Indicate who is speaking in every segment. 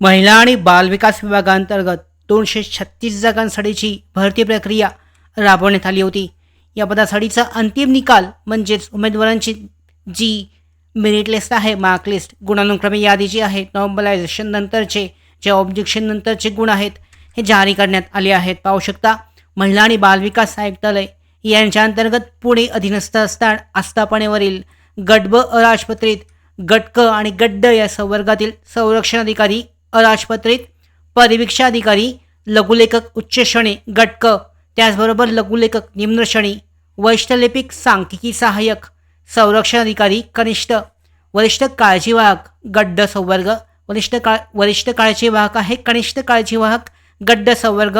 Speaker 1: महिला आणि बालविकास विभागांतर्गत दोनशे छत्तीस जागांसाठीची भरती प्रक्रिया राबवण्यात आली होती. या पदासाठीचा अंतिम निकाल म्हणजेच उमेदवारांची जी मेरिट लिस्ट आहे मार्क लिस्ट गुणानुक्रमे यादी जी आहे नॉर्मलायझेशन नंतरचे जे ऑब्जेक्शन नंतरचे गुण आहेत हे जारी करण्यात आले आहेत. पाहू शकता महिला आणि बालविकास आयुक्तालय यांच्या अंतर्गत पुणे अधीनस्थ असतान आस्थापनेवरील गट ब अराजपत्रित गट क आणि गड्ड या संवर्गातील संरक्षण अधिकारी अराजपत्रित परिवीक्षाधिकारी लघुलेखक उच्च श्रेणी त्याचबरोबर लघुलेखक निम्न श्रेणी सांख्यिकी सहाय्यक संरक्षण अधिकारी कनिष्ठ वरिष्ठ काळजीवाहक गड्ड संवर्ग वरिष्ठ काळ वरिष्ठ काळजीवाहक आहे कनिष्ठ काळजीवाहक गड्ड संवर्ग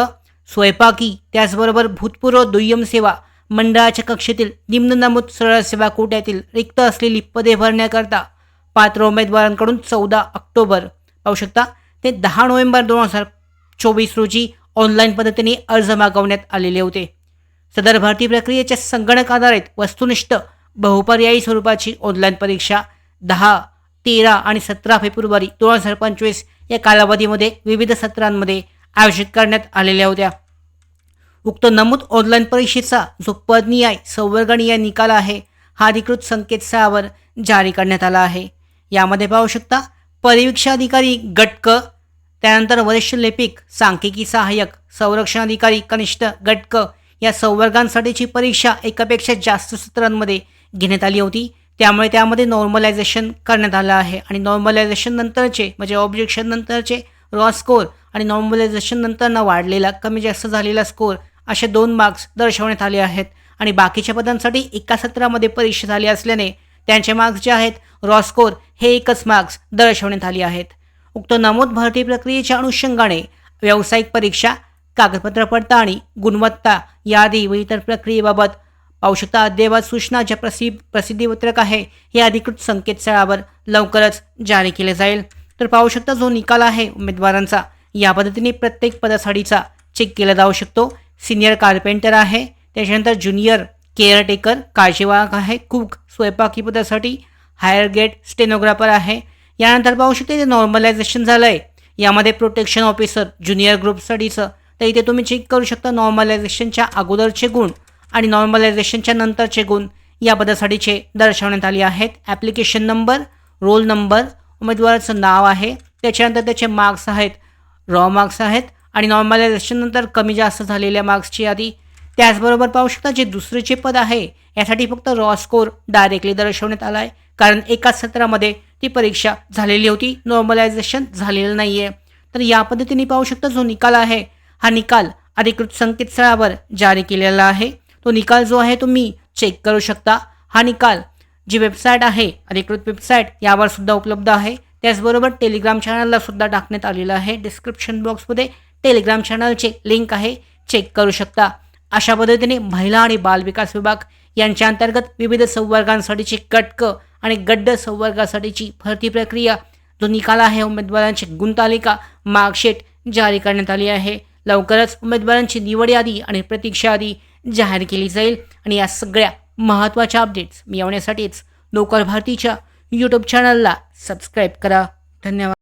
Speaker 1: स्वयंपाकी त्याचबरोबर भूतपूर्व दुय्यम सेवा मंडळाच्या कक्षेतील निम्न नमूद सरळ सेवा कोट्यातील रिक्त असलेली पदे भरण्याकरता पात्र उमेदवारांकडून चौदा ऑक्टोबर पाहू शकता ते दहा नोव्हेंबर दोन हजार चोवीस रोजी ऑनलाईन पद्धतीने अर्ज मागवण्यात आलेले होते. सदर भरती प्रक्रियेच्या संगणक आधारित वस्तुनिष्ठ बहुपर्यायी स्वरूपाची ऑनलाईन परीक्षा दहा तेरा आणि सतरा फेब्रुवारी दोन हजार पंचवीस या कालावधीमध्ये विविध सत्रांमध्ये आयोजित करण्यात आलेल्या होत्या. उक्त नमूद ऑनलाईन परीक्षेचा जो पदनियाय संवर्गनीय निकाल आहे हा अधिकृत संकेतस्थळावर जारी करण्यात आला आहे. यामध्ये पाहू शकता परिवीक्षा अधिकारी गटक त्यानंतर वरिष्ठ लेपिक सांख्यिकी सहाय्यक संरक्षण अधिकारी कनिष्ठ गटक या संवर्गांसाठीची परीक्षा एकापेक्षा जास्त सत्रांमध्ये घेण्यात आली होती. त्यामुळे त्यामध्ये नॉर्मलायझेशन करण्यात आलं आहे. आणि नॉर्मलायझेशन नंतरचे म्हणजे ऑब्जेक्शन नंतरचे रॉ स्कोर आणि नॉर्मलायझेशन नंतरनं वाढलेला कमी जास्त झालेला स्कोर असे दोन मार्क्स दर्शवण्यात आले आहेत. आणि बाकीच्या पदांसाठी एका सत्रामध्ये परीक्षा झाली असल्याने त्यांचे मार्क्स जे आहेत रॉ स्कोर हे एकच मार्क्स दर्शवण्यात आले आहेत. उक्त नामोद भरती प्रक्रियेच्या अनुषंगाने व्यावसायिक परीक्षा कागदपत्र पडताळणी गुणवत्ता यादी व इतर प्रक्रियेबाबत पाहू शकता. अद्ययावत सूचना ज्या प्रसि प्रसिद्धीपत्रक आहे हे अधिकृत संकेतस्थळावर लवकरच जारी केले जाईल. तर पाहू शकता जो निकाल आहे उमेदवारांचा या पद्धतीने प्रत्येक पदासाठीचा चेक केला जाऊ शकतो. सिनियर कार्पेंटर आहे त्याच्यानंतर ज्युनियर केअरटेकर काळजीवाहक आहे कुक स्वयंपाकी पदासाठी हायर गेट स्टेनोग्राफर आहे यानंतर पाहू शकते ते नॉर्मलायझेशन झालं आहे यामध्ये प्रोटेक्शन ऑफिसर ज्युनियर ग्रुप स्टडीचं तर इथे तुम्ही चेक करू शकता नॉर्मलायझेशनच्या अगोदरचे गुण आणि नॉर्मलायझेशनच्या नंतरचे गुण या पदासाठीचे दर्शवण्यात आले आहेत. ॲप्लिकेशन नंबर रोल नंबर उमेदवाराचं नाव आहे. त्याच्यानंतर त्याचे मार्क्स आहेत रॉ मार्क्स आहेत आणि नॉर्मलायझेशन नंतर कमी जास्त झालेल्या मार्क्सची यादी. त्याचबरोबर पाहू शकता जे दुसरे जे पद आहे यासाठी फक्त रॉ स्कोर डायरेक्टली दर्शवण्यात आला आहे कारण एकाच सत्रामध्ये ती परीक्षा झालेली होती. नॉर्मलायझेशन झालेलं नाही आहे तर या पद्धतीने पाहू शकता जो निकाल आहे हा निकाल अधिकृत संकेतस्थळावर जारी केलेला आहे. तो निकाल जो आहे तुम्ही चेक करू शकता. हा निकाल जी वेबसाईट आहे अधिकृत वेबसाईट यावर सुद्धा उपलब्ध आहे. त्याचबरोबर टेलिग्राम चॅनलला सुद्धा टाकण्यात आलेलं आहे. डिस्क्रिप्शन बॉक्समध्ये टेलिग्राम चॅनलचे लिंक आहे. चेक करू शकता. अशा पद्धतीने महिला आणि बालविकास विभाग यांच्या अंतर्गत विविध संवर्गांसाठीची कटक आणि गड्ड संवर्गासाठीची भरती प्रक्रिया जो निकाल आहे उमेदवारांची गुणतालिका मार्कशीट जारी करण्यात आली आहे. लवकरच उमेदवारांची निवड यादी आणि प्रतीक्षा यादी जाहीर केली जाईल. आणि या सगळ्या महत्त्वाच्या अपडेट्स मिळवण्यासाठीच लोकल भारतीच्या यूट्यूब चॅनलला सबस्क्राईब करा. धन्यवाद.